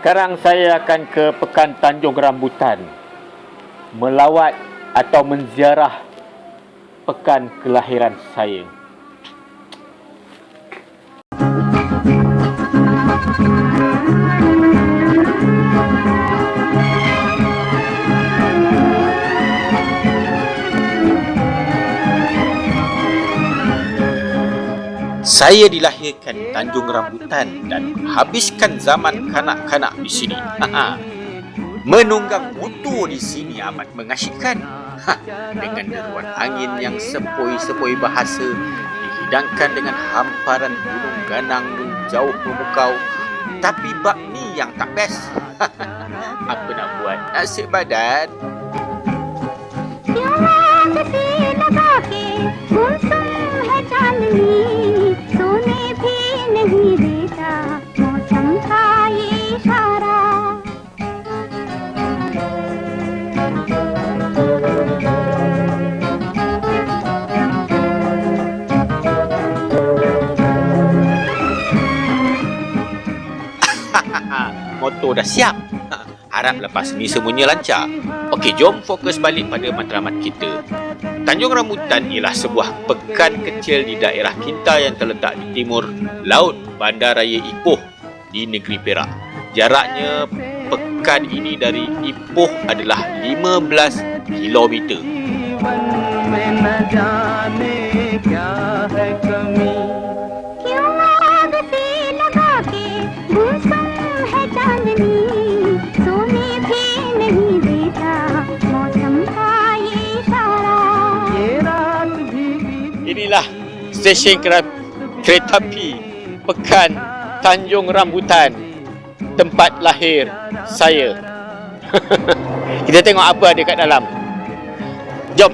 Sekarang saya akan ke Pekan Tanjung Rambutan melawat atau menziarah pekan kelahiran saya. Saya dilahirkan Tanjung Rambutan dan habiskan zaman kanak-kanak di sini. Menunggang motor di sini amat mengasyikkan. Ha, dengan deruan angin yang sepoi-sepoi bahasa dihidangkan dengan hamparan gunung ganang yang jauh memukau. Tapi bak ni yang tak best. Apa nak buat? Nasib badan. प्यार से लगा के गुमसुम है चांदनी सोने भी नहीं देता मौसम का ये इशारा Motor dah siap. Ha, Harap lepas ni semuanya lancar. Okey, jom fokus balik pada matlamat kita. Tanjung Rambutan ialah sebuah pekan kecil di daerah Kinta yang terletak di timur Laut Bandaraya Ipoh di negeri Perak. Jaraknya pekan ini dari Ipoh adalah 15 kilometer. stesen kereta api pekan Tanjung Rambutan. Tempat lahir saya. Kita tengok apa ada kat dalam. Jom.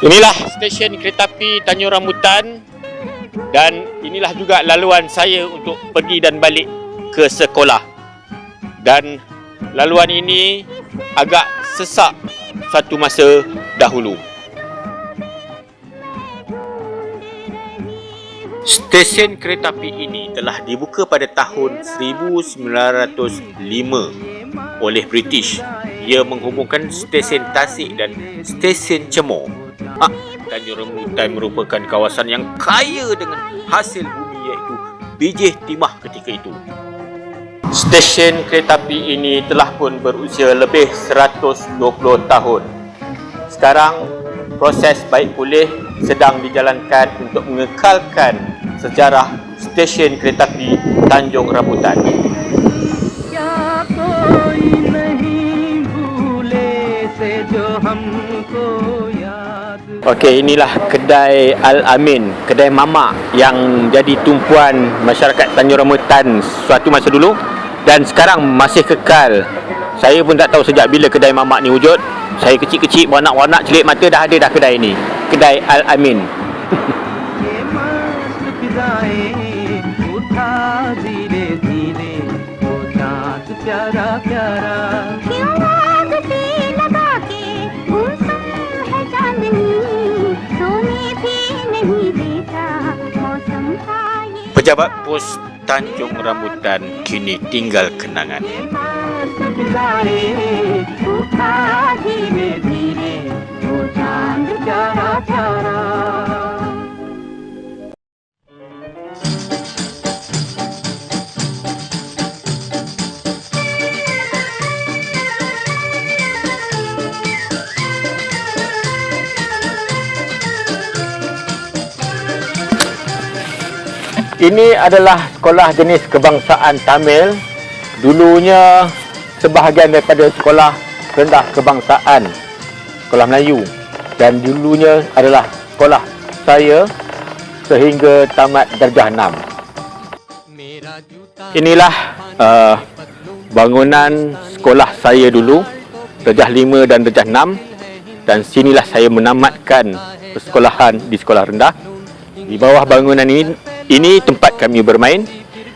Inilah stesen kereta api Tanjung Rambutan. Dan inilah juga laluan saya untuk pergi dan balik ke sekolah. Dan laluan ini agak sesak satu masa dahulu. Stesen kereta api ini telah dibuka pada tahun 1905 oleh British. Ia menghubungkan stesen Tasik dan stesen Cemor. Ha, Tanjung Rambutan merupakan kawasan yang kaya dengan hasil bumi iaitu bijih timah ketika itu. Stesen kereta api ini telah pun berusia lebih 120 tahun. Sekarang, proses baik pulih sedang dijalankan untuk mengekalkan sejarah stesen kereta api Tanjung Rambutan. Ya, Okey, inilah kedai Al-Amin, kedai mamak yang jadi tumpuan masyarakat Tanjung Rambutan suatu masa dulu dan sekarang masih kekal. Saya pun tak tahu sejak bila kedai mamak ni wujud. Saya kecil-kecil, warnak-warnak, celik mata dah ada dah kedai ni. Kedai Al-Amin. Pejabat Pos Tanjung Rambutan kini tinggal kenangan. ये मस्त फिजाएं उठा धीरे धीरे वो चाँद प्यारा प्यारा Ini adalah sekolah jenis kebangsaan Tamil. Dulunya sebahagian daripada sekolah rendah kebangsaan sekolah Melayu dan dulunya adalah sekolah saya sehingga tamat darjah 6. Inilah uh, bangunan sekolah saya dulu darjah 5 dan darjah 6 dan sinilah saya menamatkan persekolahan di sekolah rendah. Di bawah bangunan ini ini tempat kami bermain.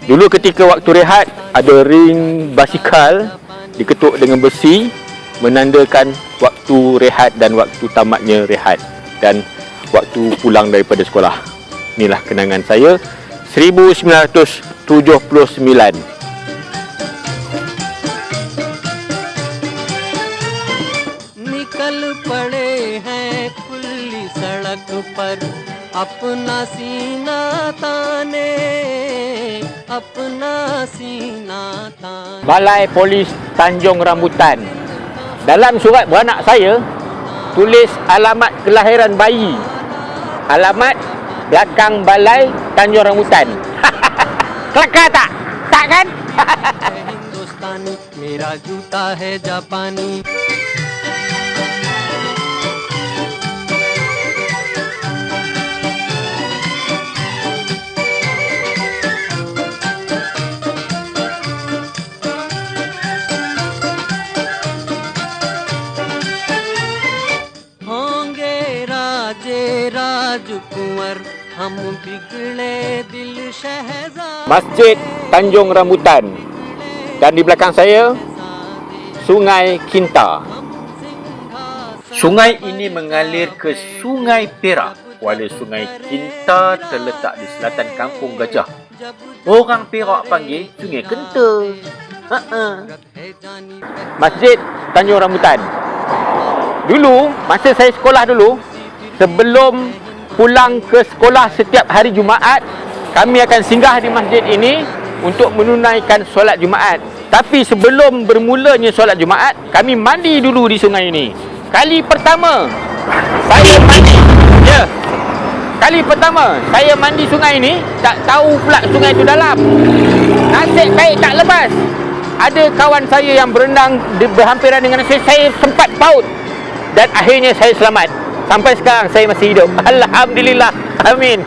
Dulu ketika waktu rehat ada ring basikal diketuk dengan besi menandakan waktu rehat dan waktu tamatnya rehat. dan waktu pulang daripada sekolah. Inilah kenangan saya 1979. अपना सीना ताने अपना सीना ताने Balai Polis Tanjung Rambutan. Dalam surat beranak saya tulis alamat kelahiran bayi. Alamat belakang Balai Tanjung Rambutan. Kelakar tak? Tak kan? है हिंदुस्तानी मेरा जूता है Masjid Tanjung Rambutan. Dan di belakang saya Sungai Kinta. Sungai ini mengalir ke Sungai Perak. Kuala Sungai Kinta terletak di selatan Kampung Gajah. Orang Perak panggil Sungai Kenta. Masjid Tanjung Rambutan. Dulu, masa saya sekolah dulu, sebelum pulang ke sekolah setiap hari Jumaat, kami akan singgah di masjid ini untuk menunaikan solat Jumaat. Tapi sebelum bermulanya solat Jumaat, kami mandi dulu di sungai ini. Kali pertama, saya mandi. Ya. Kali pertama, saya mandi sungai ini, tak tahu pula sungai itu dalam. Nasib baik tak lepas. Ada kawan saya yang berenang berhampiran dengan saya, saya sempat paut. Dan akhirnya saya selamat. Sampai sekarang saya masih hidup. Alhamdulillah. Amin.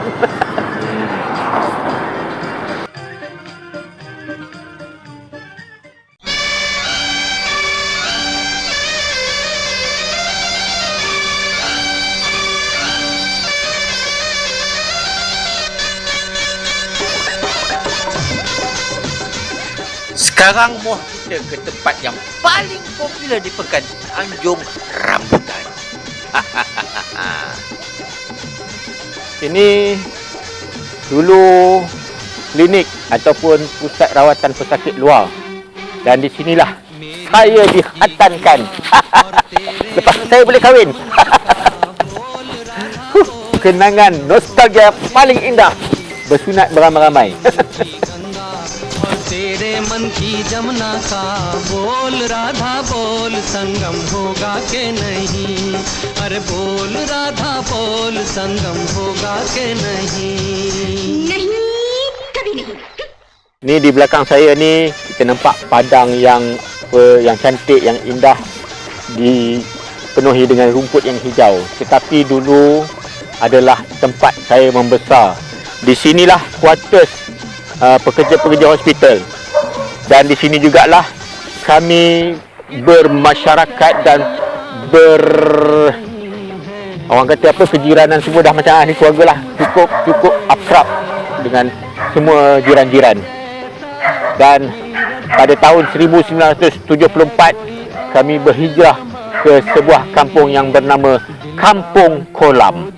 Sekarang moh kita ke tempat yang paling popular di Pekan Tanjung Rambutan. Ini dulu klinik ataupun pusat rawatan pesakit luar. Dan di sinilah saya dihatankan. Lepas saya boleh kahwin. Kenangan nostalgia paling indah bersunat beramai-ramai. और तेरे मन की जमुना का बोल राधा बोल संगम होगा के नहीं अरे बोल राधा बोल संगम होगा के नहीं नहीं कभी नहीं Ni di belakang saya ni kita nampak padang yang apa, yang cantik, yang indah dipenuhi dengan rumput yang hijau. Tetapi dulu adalah tempat saya membesar. Di sinilah kuartus uh, pekerja-pekerja hospital. Dan di sini jugalah kami bermasyarakat dan ber orang kata apa kejiranan semua dah macam ahli keluarga lah cukup cukup akrab dengan semua jiran-jiran dan pada tahun 1974 kami berhijrah ke sebuah kampung yang bernama Kampung Kolam.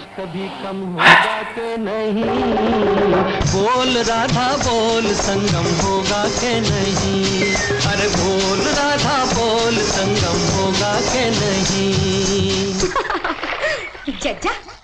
बोल राधा, बोल, संगम होगा के नहीं? अरे बोल राधा, बोल, संगम होगा के नहीं? जज्जा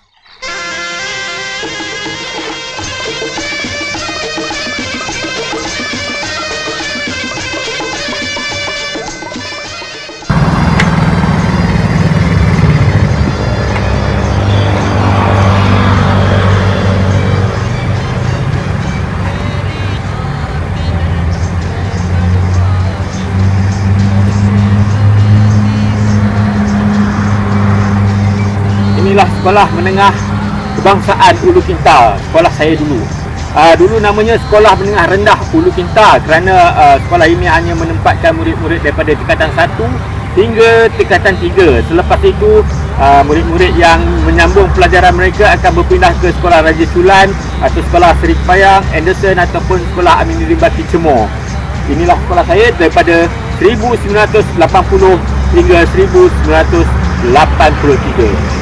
sekolah menengah kebangsaan Ulu Kinta, sekolah saya dulu. Uh, dulu namanya Sekolah Menengah Rendah Ulu Kinta kerana uh, sekolah ini hanya menempatkan murid-murid daripada tingkatan 1 hingga tingkatan 3. Selepas itu, uh, murid-murid yang menyambung pelajaran mereka akan berpindah ke Sekolah Raja Sulan atau Sekolah Seri Payang, Anderson ataupun Sekolah Amin Ribati Cemor. Inilah sekolah saya daripada 1980 hingga 1983.